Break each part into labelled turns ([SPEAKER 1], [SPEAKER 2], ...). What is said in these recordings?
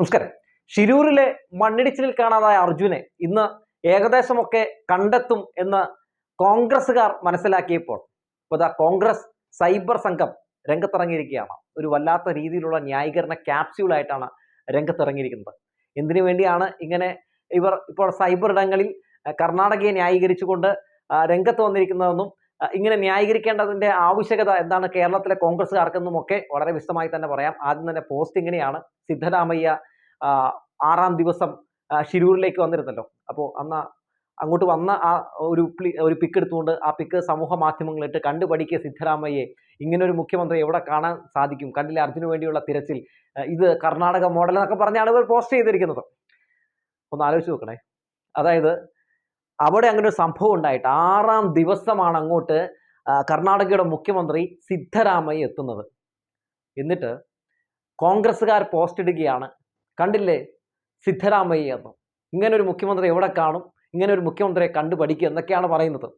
[SPEAKER 1] നമസ്കാരം. ഷിരൂരിലെ മണ്ണിടിച്ചിലിൽ കാണാതായ അർജുനെ ഇന്ന് ഏകദേശമൊക്കെ കണ്ടെത്തും എന്ന് കോൺഗ്രസ്സുകാർ മനസ്സിലാക്കിയപ്പോൾ ഇപ്പോൾ കോൺഗ്രസ് സൈബർ സംഘം രംഗത്തിറങ്ങിയിരിക്കുകയാണ്. ഒരു വല്ലാത്ത രീതിയിലുള്ള ന്യായീകരണ ക്യാപ്സ്യൂളായിട്ടാണ് രംഗത്തിറങ്ങിയിരിക്കുന്നത്. എന്തിനു വേണ്ടിയാണ് ഇങ്ങനെ ഇവർ ഇപ്പോൾ സൈബർ ഇടങ്ങളിൽ കർണാടകയെ ന്യായീകരിച്ചുകൊണ്ട് രംഗത്ത് വന്നിരിക്കുന്നതെന്നും ഇങ്ങനെ ന്യായീകരിക്കേണ്ടതിന്റെ ആവശ്യകത എന്താണ് കേരളത്തിലെ കോൺഗ്രസ്സുകാർക്കെന്നും ഒക്കെ വളരെ വിശദമായി തന്നെ പറയാം. ആദ്യം തന്നെ പോസ്റ്റ് ഇങ്ങനെയാണ് സിദ്ധരാമയ്യ ആറാം ദിവസം ഷിരൂരിലേക്ക് വന്നിരുന്നല്ലോ. അപ്പോൾ അന്ന് അങ്ങോട്ട് വന്ന ആ ഒരു ഒരു പിക്ക് എടുത്തുകൊണ്ട് ആ പിക്ക് സമൂഹ മാധ്യമങ്ങളിട്ട് കണ്ടുപഠിക്കുക സിദ്ധരാമയ്യെ ഇങ്ങനെ ഒരു മുഖ്യമന്ത്രി എവിടെ കാണാൻ സാധിക്കും? കണ്ടില്ല അർജുന് വേണ്ടിയുള്ള തിരച്ചിൽ. ഇത് കർണാടക മോഡൽ എന്നൊക്കെ പറഞ്ഞാണ് ഇവർ പോസ്റ്റ് ചെയ്തിരിക്കുന്നത്. ഒന്ന് ആലോചിച്ച് നോക്കണേ. അതായത് അവിടെ അങ്ങനെ ഒരു സംഭവം ഉണ്ടായിട്ട് ആറാം ദിവസമാണ് അങ്ങോട്ട് കർണാടകയുടെ മുഖ്യമന്ത്രി സിദ്ധരാമയ്യ എത്തുന്നത്. എന്നിട്ട് കോൺഗ്രസ്സുകാർ പോസ്റ്റ് ഇടുകയാണ്. കണ്ടില്ലേ? സിദ്ധരാമയ്യ എന്ന് ഇങ്ങനെ ഒരു മുഖ്യമന്ത്രി എവിടെ കാണും? ഇങ്ങനെ ഒരു മുഖ്യമന്ത്രിയെ കണ്ടു പഠിക്കുക എന്നൊക്കെയാണ് പറയുന്നത്.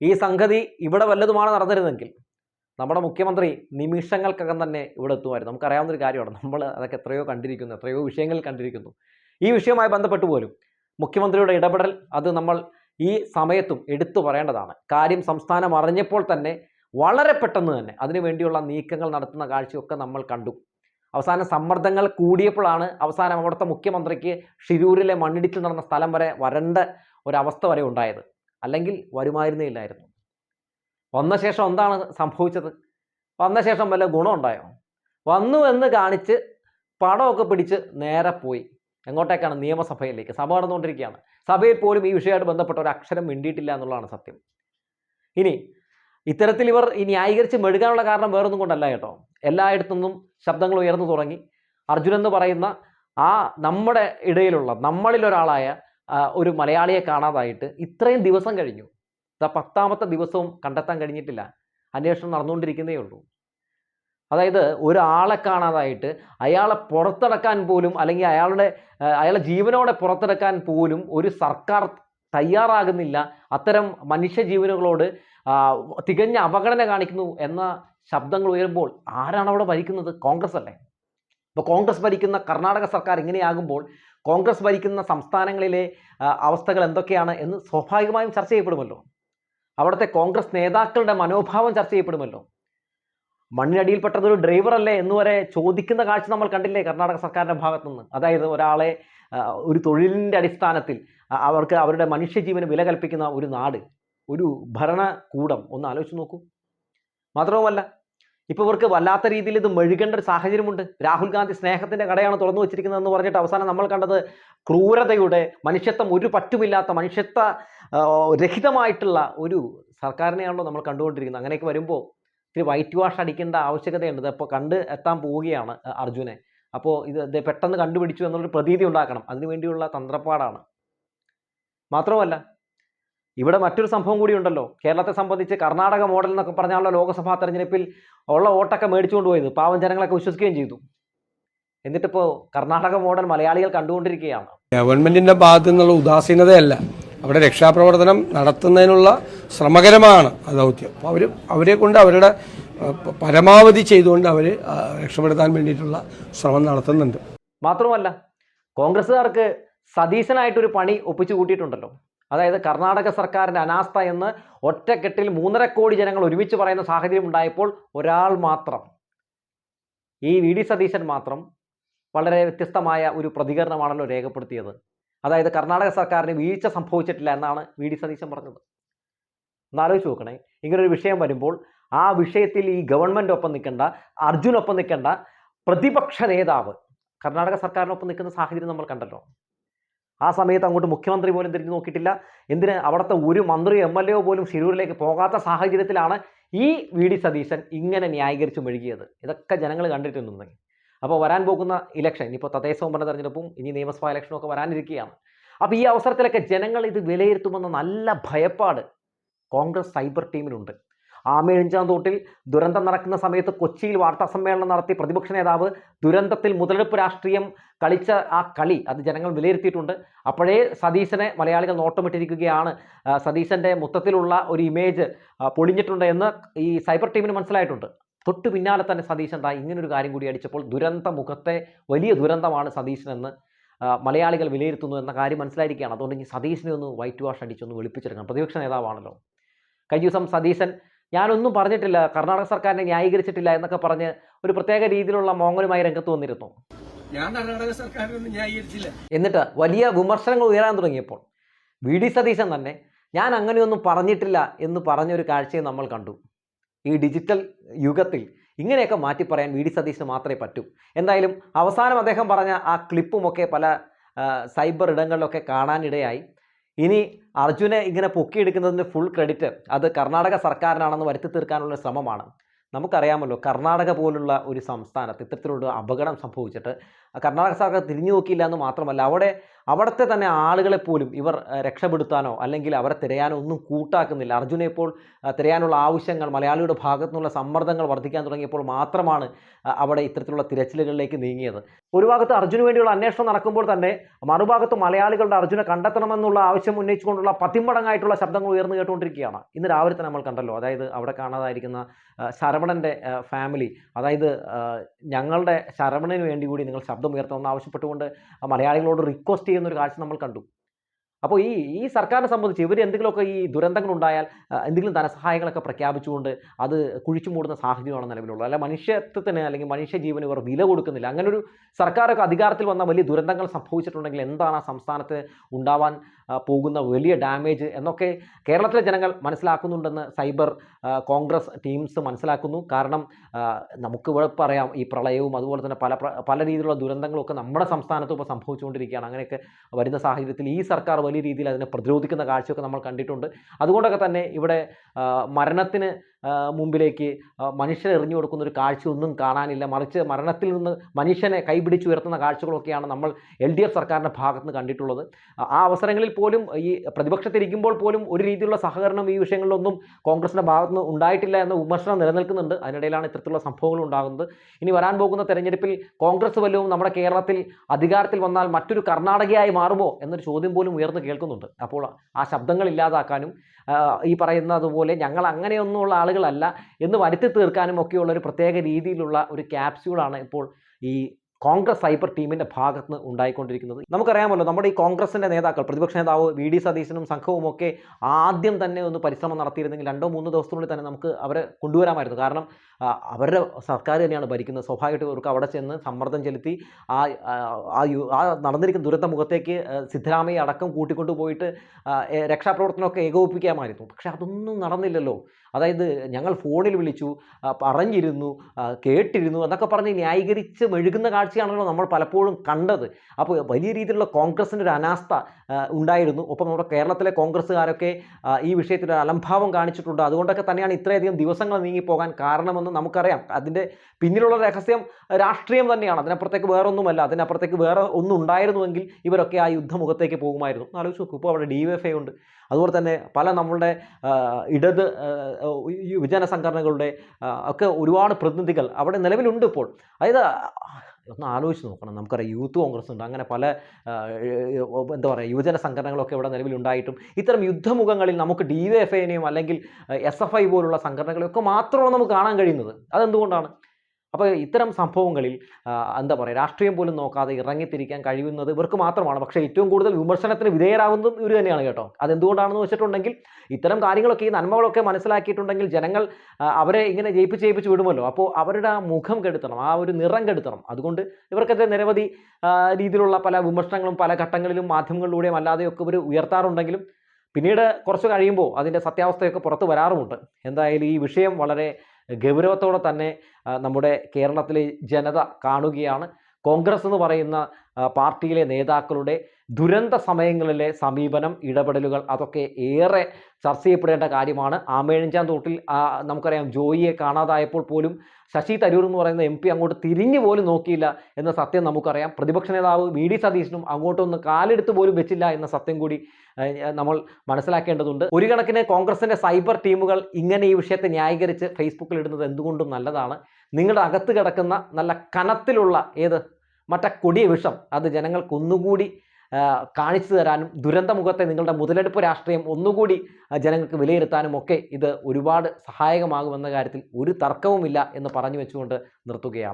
[SPEAKER 1] ഈ സംഗതി ഇവിടെ വല്ലതുമാണ് നടന്നിരുന്നെങ്കിൽ നമ്മുടെ മുഖ്യമന്ത്രി നിമിഷങ്ങൾക്കകം തന്നെ ഇവിടെ എത്തുമായിരുന്നു. നമുക്കറിയാവുന്ന ഒരു കാര്യമാണ്. നമ്മൾ അതൊക്കെ എത്രയോ കണ്ടിരിക്കുന്നു എത്രയോ വിഷയങ്ങൾ കണ്ടിരിക്കുന്നു. ഈ വിഷയവുമായി ബന്ധപ്പെട്ട് പോലും മുഖ്യമന്ത്രിയുടെ ഇടപെടൽ അത് നമ്മൾ ഈ സമയത്തും എടുത്തു പറയേണ്ടതാണ്. കാര്യം സംസ്ഥാനം അറിഞ്ഞപ്പോൾ തന്നെ വളരെ പെട്ടെന്ന് തന്നെ അതിനു വേണ്ടിയുള്ള നീക്കങ്ങൾ നടത്തുന്ന കാഴ്ചയൊക്കെ നമ്മൾ കണ്ടു. അവസാനം സമ്മർദ്ദങ്ങൾ കൂടിയപ്പോഴാണ് അവസാനം അവിടുത്തെ മുഖ്യമന്ത്രിക്ക് ഷിരൂരിലെ മണ്ണിടിച്ചിൽ നടന്ന സ്ഥലം വരെ വരണ്ട ഒരവസ്ഥ വരെ ഉണ്ടായത്. അല്ലെങ്കിൽ വരുമായിരുന്നേ ഇല്ലായിരുന്നു. വന്ന ശേഷം എന്താണ് സംഭവിച്ചത്? വന്ന ശേഷം വല്ല ഗുണമുണ്ടായോ വന്നു എന്ന് കാണിച്ച് പടമൊക്കെ പിടിച്ച് നേരെ പോയി. എങ്ങോട്ടേക്കാണ്? നിയമസഭയിലേക്ക്. സഭ നടന്നുകൊണ്ടിരിക്കുകയാണ്. സഭയിൽ പോലും ഈ വിഷയമായിട്ട് ബന്ധപ്പെട്ട ഒരു അക്ഷരം മിണ്ടിയിട്ടില്ല എന്നുള്ളതാണ് സത്യം. ഇനി ഇത്തരത്തിൽ ഇവർ ഈ ന്യായീകരിച്ച് മെഴുകാനുള്ള കാരണം വേറൊന്നും കൊണ്ടല്ല കേട്ടോ. എല്ലായിടത്തുനിന്നും ശബ്ദങ്ങൾ ഉയർന്നു തുടങ്ങി. അർജുൻ എന്ന് പറയുന്ന ആ നമ്മുടെ ഇടയിലുള്ള നമ്മളിൽ ഒരാളായ ഒരു മലയാളിയെ കാണാതായിട്ട് ഇത്രയും ദിവസം കഴിഞ്ഞു. ഇതാ പത്താമത്തെ ദിവസവും കണ്ടെത്താൻ കഴിഞ്ഞിട്ടില്ല. അന്വേഷണം നടന്നുകൊണ്ടിരിക്കുന്നേ ഉള്ളൂ. അതായത് ഒരാളെ കാണാതായിട്ട് അയാളെ പുറത്തെടുക്കാൻ പോലും അല്ലെങ്കിൽ അയാളുടെ അയാളെ ജീവനോടെ പുറത്തെടുക്കാൻ പോലും ഒരു സർക്കാർ തയ്യാറാകുന്നില്ല. അത്തരം മനുഷ്യജീവനുകളോട് തികഞ്ഞ അവഗണന കാണിക്കുന്നു എന്ന ശബ്ദങ്ങൾ ഉയരുമ്പോൾ ആരാണ് അവിടെ ഭരിക്കുന്നത്? കോൺഗ്രസ് അല്ലേ? ഇപ്പോൾ കോൺഗ്രസ് ഭരിക്കുന്ന കർണാടക സർക്കാർ ഇങ്ങനെയാകുമ്പോൾ കോൺഗ്രസ് ഭരിക്കുന്ന സംസ്ഥാനങ്ങളിലെ അവസ്ഥകൾ എന്തൊക്കെയാണ് എന്ന് സ്വാഭാവികമായും ചർച്ച ചെയ്യപ്പെടുമല്ലോ. അവിടുത്തെ കോൺഗ്രസ് നേതാക്കളുടെ മനോഭാവം ചർച്ച ചെയ്യപ്പെടുമല്ലോ. മണ്ണിനടിയിൽപ്പെട്ടതൊരു ഡ്രൈവർ അല്ലേ എന്ന് വരെ ചോദിക്കുന്ന കാഴ്ച നമ്മൾ കണ്ടില്ലേ കർണാടക സർക്കാരിന്റെ ഭാഗത്തു നിന്ന് അതായത് ഒരാളെ ഒരു തൊഴിലിന്റെ അടിസ്ഥാനത്തിൽ അവർക്ക് അവരുടെ മനുഷ്യജീവന് വില കൽപ്പിക്കുന്ന ഒരു നാട്. ഒരു ഭരണകൂടം. ഒന്ന് ആലോചിച്ച് നോക്കൂ. മാത്രവുമല്ല ഇപ്പോൾ ഇവർക്ക് വല്ലാത്ത രീതിയിൽ ഇത് മെഴുകേണ്ട ഒരു സാഹചര്യമുണ്ട്. രാഹുൽ ഗാന്ധി സ്നേഹത്തിന്റെ കടയാണ് തുറന്നു വെച്ചിരിക്കുന്നതെന്ന് പറഞ്ഞിട്ട് അവസാനം നമ്മൾ കണ്ടത് ക്രൂരതയുടെ മനുഷ്യത്വം ഒരു പറ്റുമില്ലാത്ത മനുഷ്യത്വ രഹിതമായിട്ടുള്ള ഒരു സർക്കാരിനെയാണല്ലോ നമ്മൾ കണ്ടുകൊണ്ടിരിക്കുന്നത്. അങ്ങനെയൊക്കെ വരുമ്പോൾ ഇത്തിരി വൈറ്റ് വാഷ് അടിക്കേണ്ട ആവശ്യകതയുണ്ട്. ഇപ്പോൾ കണ്ട് എത്താൻ പോവുകയാണ് അർജുനെ. അപ്പോൾ ഇത് പെട്ടെന്ന് കണ്ടുപിടിച്ചു എന്നുള്ളൊരു പ്രതീതി ഉണ്ടാക്കണം. അതിനു വേണ്ടിയുള്ള തന്ത്രപ്പാടാണ്. മാത്രമല്ല ഇവിടെ മറ്റൊരു സംഭവം കൂടി ഉണ്ടല്ലോ. കേരളത്തെ സംബന്ധിച്ച് കർണാടക മോഡൽ എന്നൊക്കെ പറഞ്ഞാലുള്ള ലോക്സഭാ തെരഞ്ഞെടുപ്പിൽ ഉള്ള വോട്ടൊക്കെ മേടിച്ചുകൊണ്ട് പോയത്. പാവം ജനങ്ങളൊക്കെ വിശ്വസിക്കുകയും ചെയ്തു. എന്നിട്ടിപ്പോൾ കർണാടക മോഡൽ മലയാളികൾ കണ്ടുകൊണ്ടിരിക്കുകയാണ്.
[SPEAKER 2] ഗവൺമെന്റിന്റെ ഭാഗത്തു നിന്നുള്ള ഉദാസീനതയല്ല. അവിടെ രക്ഷാപ്രവർത്തനം നടത്തുന്നതിനുള്ള ശ്രമകരമാണ് ദൗത്യം. അപ്പോൾ അവർ അവരെ കൊണ്ട് അവരുടെ പരമാവധി ചെയ്തുകൊണ്ട് അവർ രക്ഷപ്പെടുത്താൻ വേണ്ടിയിട്ടുള്ള ശ്രമം നടത്തുന്നുണ്ട്.
[SPEAKER 1] മാത്രമല്ല കോൺഗ്രസ്സുകാർക്ക് സതീശനായിട്ടൊരു പണി ഒപ്പിച്ചു കൂട്ടിയിട്ടുണ്ടല്ലോ. അതായത് കർണാടക സർക്കാരിന്റെ അനാസ്ഥ എന്ന് ഒറ്റക്കെട്ടിൽ മൂന്നര കോടി ജനങ്ങൾ ഒരുമിച്ച് പറയുന്ന സാഹചര്യം ഉണ്ടായപ്പോൾ ഒരാൾ മാത്രം. ഈ വി ഡി സതീശൻ മാത്രം വളരെ വ്യത്യസ്തമായ ഒരു പ്രതികരണമാണല്ലോ രേഖപ്പെടുത്തിയത്. അതായത് കർണാടക സർക്കാരിന് വീഴ്ച സംഭവിച്ചിട്ടില്ല എന്നാണ് വി ഡി സതീശൻ പറഞ്ഞത്. ഒന്നാലോചിച്ച് നോക്കണേ. ഇങ്ങനൊരു വിഷയം വരുമ്പോൾ ആ വിഷയത്തിൽ ഈ ഗവൺമെന്റ് ഒപ്പം നിൽക്കേണ്ട അർജുനൊപ്പം നിൽക്കേണ്ട പ്രതിപക്ഷ നേതാവ് കർണാടക സർക്കാരിനൊപ്പം നിൽക്കുന്ന സാഹചര്യം നമ്മൾ കണ്ടല്ലോ. ആ സമയത്ത് അങ്ങോട്ട് മുഖ്യമന്ത്രി പോലും തിരിഞ്ഞു നോക്കിയിട്ടില്ല. എന്തിന്? അവിടുത്തെ ഒരു മന്ത്രി എം എൽ എ പോലും ഷിരൂരിലേക്ക് പോകാത്ത സാഹചര്യത്തിലാണ് ഈ വി ഡി സതീശൻ ഇങ്ങനെ ന്യായീകരിച്ച് മെഴുകിയത്. ഇതൊക്കെ ജനങ്ങൾ കണ്ടിട്ടുണ്ടെങ്കിൽ അപ്പോൾ വരാൻ പോകുന്ന ഇലക്ഷൻ ഇനിയിപ്പോൾ തദ്ദേശ ഭരണ തെരഞ്ഞെടുപ്പും ഇനി നിയമസഭാ ഇലക്ഷനും ഒക്കെ വരാനിരിക്കുകയാണ്. അപ്പോൾ ഈ അവസരത്തിലൊക്കെ ജനങ്ങൾ ഇത് വിലയിരുത്തുമെന്ന നല്ല ഭയപ്പാട് കോൺഗ്രസ് സൈബർ ടീമിനുണ്ട് ആമേഴിഞ്ചാം തോട്ടിൽ ദുരന്തം നടക്കുന്ന സമയത്ത് കൊച്ചിയിൽ വാർത്താ സമ്മേളനം നടത്തി പ്രതിപക്ഷ നേതാവ് ദുരന്തത്തിൽ മുതലെടുപ്പ് രാഷ്ട്രീയം കളിച്ച ആ കളി അത് ജനങ്ങൾ വിലയിരുത്തിയിട്ടുണ്ട്. അപ്പോഴേ സതീശനെ മലയാളികൾ നോട്ടമിട്ടിരിക്കുകയാണ്. സതീശന്റെ മൊത്തത്തിലുള്ള ഒരു ഇമേജ് പൊളിഞ്ഞിട്ടുണ്ട് എന്ന് ഈ സൈബർ ടീമിന് മനസ്സിലായിട്ടുണ്ട്. തൊട്ട് പിന്നാലെ തന്നെ സതീശൻ താ ഇങ്ങനൊരു കാര്യം കൂടി അടിച്ചപ്പോൾ ദുരന്ത മുഖത്തെ വലിയ ദുരന്തമാണ് സതീശനെന്ന് മലയാളികൾ വിലയിരുത്തുന്നു എന്ന കാര്യം മനസ്സിലായിരിക്കുകയാണ്. അതുകൊണ്ട് ഇനി സതീശനെ ഒന്ന് വൈറ്റ് വാഷ് അടിച്ചൊന്ന് വെളുപ്പിച്ചെടുക്കണം. പ്രതിപക്ഷ നേതാവാണല്ലോ. കഴിഞ്ഞ ദിവസം സതീശൻ ഞാനൊന്നും പറഞ്ഞിട്ടില്ല. കർണാടക സർക്കാരിനെ ന്യായീകരിച്ചിട്ടില്ല എന്നൊക്കെ പറഞ്ഞ് ഒരു പ്രത്യേക രീതിയിലുള്ള മോങ്ങലുമായി രംഗത്ത് വന്നിരുന്നു.
[SPEAKER 2] ഞാൻ കർണാടക സർക്കാരിനൊന്നും ന്യായീകരിച്ചില്ല.
[SPEAKER 1] എന്നിട്ട് വലിയ വിമർശനങ്ങൾ ഉയരാൻ തുടങ്ങിയപ്പോൾ വി. ഡി. സതീശൻ തന്നെ ഞാൻ അങ്ങനെയൊന്നും പറഞ്ഞിട്ടില്ല എന്ന് പറഞ്ഞൊരു കാഴ്ചയെ നമ്മൾ കണ്ടു. ഈ ഡിജിറ്റൽ യുഗത്തിൽ ഇങ്ങനെയൊക്കെ മാറ്റി പറയാൻ വി. ഡി. സതീശന് മാത്രമേ പറ്റൂ. എന്തായാലും അവസാനം അദ്ദേഹം പറഞ്ഞ ആ ക്ലിപ്പുമൊക്കെ പല സൈബർ ഇടങ്ങളിലൊക്കെ കാണാനിടയായി. ഇനി അർജുനെ ഇങ്ങനെ പൊക്കിയെടുക്കുന്നതിന് ഫുൾ ക്രെഡിറ്റ് അത് കർണാടക സർക്കാരിനാണെന്ന് വരുത്തി തീർക്കാനുള്ള ശ്രമമാണ്. നമുക്കറിയാമല്ലോ കർണാടക പോലുള്ള ഒരു സംസ്ഥാനത്ത് ഇത്തരത്തിലുള്ള അപകടം സംഭവിച്ചിട്ട് കർണാടക സർക്കാർ തിരിഞ്ഞു നോക്കിയില്ല എന്ന് മാത്രമല്ല അവിടെ അവിടുത്തെ തന്നെ ആളുകളെ പോലും ഇവർ രക്ഷപ്പെടുത്താനോ അല്ലെങ്കിൽ അവരെ തിരയാനോ ഒന്നും കൂട്ടാക്കുന്നില്ല. അർജുനെ ഇപ്പോൾ തിരയാനുള്ള ആവശ്യങ്ങൾ മലയാളിയുടെ ഭാഗത്തു നിന്നുള്ള സമ്മർദ്ദങ്ങൾ വർദ്ധിക്കാൻ തുടങ്ങിയപ്പോൾ മാത്രമാണ് അവിടെ ഇത്തരത്തിലുള്ള തിരച്ചിലുകളിലേക്ക് നീങ്ങിയത്. ഒരു ഭാഗത്ത് അർജുന് വേണ്ടിയുള്ള അന്വേഷണം നടക്കുമ്പോൾ തന്നെ മറുഭാഗത്ത് മലയാളികളുടെ അർജുനെ കണ്ടെത്തണമെന്നുള്ള ആവശ്യം ഉന്നയിച്ചുകൊണ്ടുള്ള പതിമടങ്ങായിട്ടുള്ള ശബ്ദങ്ങൾ ഉയർന്നു കേട്ടുകൊണ്ടിരിക്കുകയാണ്. ഇന്ന് രാവിലെ തന്നെ നമ്മൾ കണ്ടല്ലോ അതായത് അവിടെ കാണാതായിരിക്കുന്ന ശരവണന്റെ ഫാമിലി അതായത് ഞങ്ങളുടെ ശരവണന് വേണ്ടി കൂടി നിങ്ങൾ ശബ്ദം ഉയർത്തണമെന്ന് ആവശ്യപ്പെട്ടുകൊണ്ട് മലയാളികളോട് റിക്വസ്റ്റ് ചെയ്യുന്ന ഒരു കാഴ്ച നമ്മൾ കണ്ടു. അപ്പോൾ ഈ ഈ സർക്കാരിനെ സംബന്ധിച്ച് ഇവർ എന്തെങ്കിലുമൊക്കെ ഈ ദുരന്തങ്ങൾ ഉണ്ടായാൽ എന്തെങ്കിലും ധനസഹായങ്ങളൊക്കെ പ്രഖ്യാപിച്ചുകൊണ്ട് അത് കുഴിച്ചു മൂടുന്ന സാഹചര്യമാണ് നിലവിലുള്ളത്. അല്ല മനുഷ്യത്വത്തിന് അല്ലെങ്കിൽ മനുഷ്യജീവന് ഇവർ വില കൊടുക്കുന്നില്ല. അങ്ങനെ ഒരു സർക്കാരൊക്കെ അധികാരത്തിൽ വന്ന വലിയ ദുരന്തങ്ങൾ സംഭവിച്ചിട്ടുണ്ടെങ്കിൽ എന്താണ് ആ സംസ്ഥാനത്ത് ഉണ്ടാവാൻ പോകുന്ന വലിയ ഡാമേജ് എന്നൊക്കെ കേരളത്തിലെ ജനങ്ങൾ മനസ്സിലാക്കുന്നുണ്ടെന്ന് സൈബർ കോൺഗ്രസ് ടീംസ് മനസ്സിലാക്കുന്നു. കാരണം നമുക്ക് ഇവിടെ പറയാം ഈ പ്രളയവും അതുപോലെ തന്നെ പല പല രീതിയിലുള്ള ദുരന്തങ്ങളൊക്കെ നമ്മുടെ സംസ്ഥാനത്ത് ഇപ്പോൾ സംഭവിച്ചുകൊണ്ടിരിക്കുകയാണ്. അങ്ങനെയൊക്കെ വരുന്ന സാഹചര്യത്തിൽ ഈ സർക്കാർ വലിയ രീതിയിൽ അതിനെ പ്രതിരോധിക്കുന്ന കാഴ്ചയൊക്കെ നമ്മൾ കണ്ടിട്ടുണ്ട്. അതുകൊണ്ടൊക്കെ തന്നെ ഇവിടെ മരണത്തിന് മുമ്പിലേക്ക് മനുഷ്യരെ എറിഞ്ഞു കൊടുക്കുന്ന ഒരു കാഴ്ചയൊന്നും കാണാനില്ല. മറിച്ച് മരണത്തിൽ നിന്ന് മനുഷ്യനെ കൈപിടിച്ച് ഉയർത്തുന്ന കാഴ്ചകളൊക്കെയാണ് നമ്മൾ എൽ ഡി എഫ് സർക്കാരിന്റെ ഭാഗത്ത് നിന്ന് കണ്ടിട്ടുള്ളത്. ആ- അവസരങ്ങളിൽ പോലും ഈ പ്രതിപക്ഷത്തിരിക്കുമ്പോൾ പോലും ഒരു രീതിയിലുള്ള സഹകരണം ഈ വിഷയങ്ങളിലൊന്നും കോൺഗ്രസിന്റെ ഭാഗത്ത് നിന്ന് ഉണ്ടായിട്ടില്ല എന്ന വിമർശനം നിലനിൽക്കുന്നുണ്ട്. അതിനിടയിലാണ് ഇത്തരത്തിലുള്ള സംഭവങ്ങൾ ഉണ്ടാകുന്നത്. ഇനി വരാൻ പോകുന്ന തെരഞ്ഞെടുപ്പിൽ കോൺഗ്രസ് വല്ലവും നമ്മുടെ കേരളത്തിൽ അധികാരത്തിൽ വന്നാൽ മറ്റൊരു കർണാടകയായി മാറുമോ എന്നൊരു ചോദ്യം പോലും ഉയർന്നു കേൾക്കുന്നുണ്ട്. അപ്പോൾ ആ ശബ്ദങ്ങൾ ഇല്ലാതാക്കാനും ഈ പറയുന്നത് പോലെ ഞങ്ങൾ അങ്ങനെയൊന്നുമുള്ള ആളുകളല്ല എന്ന് വരുത്തി തീർക്കാനും ഒക്കെയുള്ള ഒരു പ്രത്യേക രീതിയിലുള്ള ഒരു ക്യാപ്സ്യൂളാണ് ഇപ്പോൾ ഈ കോൺഗ്രസ് സൈബർ ടീമിന്റെ ഭാഗത്ത് നിന്ന് ഉണ്ടായിക്കൊണ്ടിരിക്കുന്നത്. നമുക്കറിയാമല്ലോ നമ്മുടെ ഈ കോൺഗ്രസിന്റെ നേതാക്കൾ പ്രതിപക്ഷ നേതാവ് വി ഡി സതീശനും സംഘവും ഒക്കെ ആദ്യം തന്നെ ഒന്ന് പരിശ്രമം നടത്തിയിരുന്നെങ്കിൽ രണ്ടോ മൂന്നോ ദിവസത്തിനുള്ളിൽ തന്നെ നമുക്ക് അവരെ കൊണ്ടുവരാമായിരുന്നു. കാരണം അവരുടെ സർക്കാർ തന്നെയാണ് ഭരിക്കുന്നത്. സ്വാഭാവികമായിട്ടും അവർക്ക് അവിടെ ചെന്ന് സമ്മർദ്ദം ചെലുത്തി ആ ആ, നടന്നിരിക്കുന്ന ദുരന്ത മുഖത്തേക്ക് സിദ്ധരാമയ്യ അടക്കം കൂട്ടിക്കൊണ്ടു പോയിട്ട് ആ, രക്ഷാപ്രവർത്തനമൊക്കെ ഏകോപിപ്പിക്കാമായിരുന്നു. പക്ഷേ അതൊന്നും നടന്നില്ലല്ലോ. അതായത് ഞങ്ങൾ ഫോണിൽ വിളിച്ചു പറഞ്ഞിരുന്നു കേട്ടിരുന്നു എന്നൊക്കെ പറഞ്ഞ് ന്യായീകരിച്ച് മെഴുകുന്ന കാഴ്ചയാണല്ലോ നമ്മൾ പലപ്പോഴും കണ്ടത്. അപ്പോൾ വലിയ രീതിയിലുള്ള കോൺഗ്രസിന്റെ ഒരു അനാസ്ഥ ഉണ്ടായിരുന്നു. ഒപ്പം നമ്മുടെ കേരളത്തിലെ കോൺഗ്രസ്സുകാരൊക്കെ ഈ വിഷയത്തിൽ ഒരു അലംഭാവം കാണിച്ചിട്ടുണ്ട്. അതുകൊണ്ടൊക്കെ തന്നെയാണ് ഇത്രയധികം ദിവസങ്ങൾ നീങ്ങിപ്പോകാൻ കാരണമെന്ന് നമുക്കറിയാം. അതിന്റെ പിന്നിലുള്ള രഹസ്യം രാഷ്ട്രീയം തന്നെയാണ്. അതിനപ്പുറത്തേക്ക് വേറെ ഒന്നുമല്ല അതിനപ്പുറത്തേക്ക് വേറെ ഒന്നും ഉണ്ടായിരുന്നുവെങ്കിൽ ഇവരൊക്കെ ആ യുദ്ധമുഖത്തേക്ക് പോകുമായിരുന്നു. ആലോചിച്ച് നോക്കൂ. ഇപ്പോൾ അവിടെ ഡി എഫ് ഉണ്ട്. അതുപോലെ തന്നെ പല നമ്മളുടെ ഇടത് ആ, യുവജന സംഘടനകളുടെ ഒക്കെ ഒരുപാട് പ്രതിനിധികൾ അവിടെ നിലവിലുണ്ട് ഇപ്പോൾ. അതായത് ഒന്ന് ആലോചിച്ച് നോക്കണം. നമുക്കറിയാം യൂത്ത് കോൺഗ്രസ് ഉണ്ട്. അങ്ങനെ പല എന്താ പറയുക യുവജന സംഘടനകളൊക്കെ ഇവിടെ നിലവിലുണ്ടായിട്ടും ഇത്തരം യുദ്ധമുഖങ്ങളിൽ നമുക്ക് ഡി വൈ എഫ് ഐനെയും അല്ലെങ്കിൽ എസ് എഫ് ഐ പോലുള്ള സംഘടനകളെയൊക്കെ മാത്രമാണ് നമുക്ക് കാണാൻ കഴിയുന്നത്. അതെന്തുകൊണ്ടാണ്? അപ്പോൾ ഇത്തരം സംഭവങ്ങളിൽ എന്താ പറയുക രാഷ്ട്രീയം പോലും നോക്കാതെ ഇറങ്ങിത്തിരിക്കാൻ കഴിയുന്നത് ഇവർക്ക് മാത്രമാണ്. പക്ഷേ ഏറ്റവും കൂടുതൽ വിമർശനത്തിന് വിധേയരാകുന്നതും ഇവർ തന്നെയാണ് കേട്ടോ. അതെന്തുകൊണ്ടാണെന്ന് വെച്ചിട്ടുണ്ടെങ്കിൽ ഇത്തരം കാര്യങ്ങളൊക്കെ ഈ നന്മകളൊക്കെ മനസ്സിലാക്കിയിട്ടുണ്ടെങ്കിൽ ജനങ്ങൾ അവരെ ഇങ്ങനെ ജയിപ്പിച്ച് ജയിപ്പിച്ച് വിടുമല്ലോ. അപ്പോൾ അവരുടെ ആ മുഖം കെടുത്തണം ആ ഒരു നിറം കെടുത്തണം. അതുകൊണ്ട് ഇവർക്കെതിരെ നിരവധി രീതിയിലുള്ള പല വിമർശനങ്ങളും പല ഘട്ടങ്ങളിലും മാധ്യമങ്ങളിലൂടെയും അല്ലാതെയൊക്കെ ഇവർ ഉയർത്താറുണ്ടെങ്കിലും പിന്നീട് കുറച്ച് കഴിയുമ്പോൾ അതിന്റെ സത്യാവസ്ഥയൊക്കെ പുറത്ത് വരാറുമുണ്ട്. എന്തായാലും ഈ വിഷയം വളരെ ഗൗരവത്തോടെ തന്നെ നമ്മുടെ കേരളത്തിലെ ജനത കാണുകയാണ്. കോൺഗ്രസ് എന്ന് പറയുന്ന പാർട്ടിയിലെ നേതാക്കളുടെ ദുരന്ത സമയങ്ങളിലെ സമീപനം ഇടപെടലുകൾ അതൊക്കെ ഏറെ ചർച്ച ചെയ്യപ്പെടേണ്ട കാര്യമാണ്. ആമേഴഞ്ചാം തോട്ടിൽ നമുക്കറിയാം ജോയിയെ കാണാതായപ്പോൾ പോലും ശശി തരൂർ എന്ന് പറയുന്ന എം പി അങ്ങോട്ട് തിരിഞ്ഞു പോലും നോക്കിയില്ല എന്ന സത്യം നമുക്കറിയാം. പ്രതിപക്ഷ നേതാവ് വി ഡി സതീശനും അങ്ങോട്ടൊന്ന് കാലെടുത്ത് പോലും വെച്ചില്ല എന്ന സത്യം കൂടി നമ്മൾ മനസ്സിലാക്കേണ്ടതുണ്ട്. ഒരു കണക്കിന് കോൺഗ്രസിന്റെ സൈബർ ടീമുകൾ ഇങ്ങനെ ഈ വിഷയത്തെ ന്യായീകരിച്ച് ഫേസ്ബുക്കിൽ ഇടുന്നത് എന്തുകൊണ്ടും നല്ലതാണ്. നിങ്ങളുടെ അകത്ത് കിടക്കുന്ന നല്ല കനത്തിലുള്ള ഏത് മറ്റേ കൊടിയ വിഷം അത് ജനങ്ങൾക്ക് ഒന്നുകൂടി കാണിച്ചു തരാനും ദുരന്തമുഖത്തെ നിങ്ങളുടെ മുതലെടുപ്പ് രാഷ്ട്രീയം ഒന്നുകൂടി ജനങ്ങൾക്ക് വിലയിരുത്താനും ഒക്കെ ഇത് ഒരുപാട് സഹായകമാകുമെന്ന കാര്യത്തിൽ ഒരു തർക്കവുമില്ല എന്ന് പറഞ്ഞു വെച്ചുകൊണ്ട് നിർത്തുകയാണ്.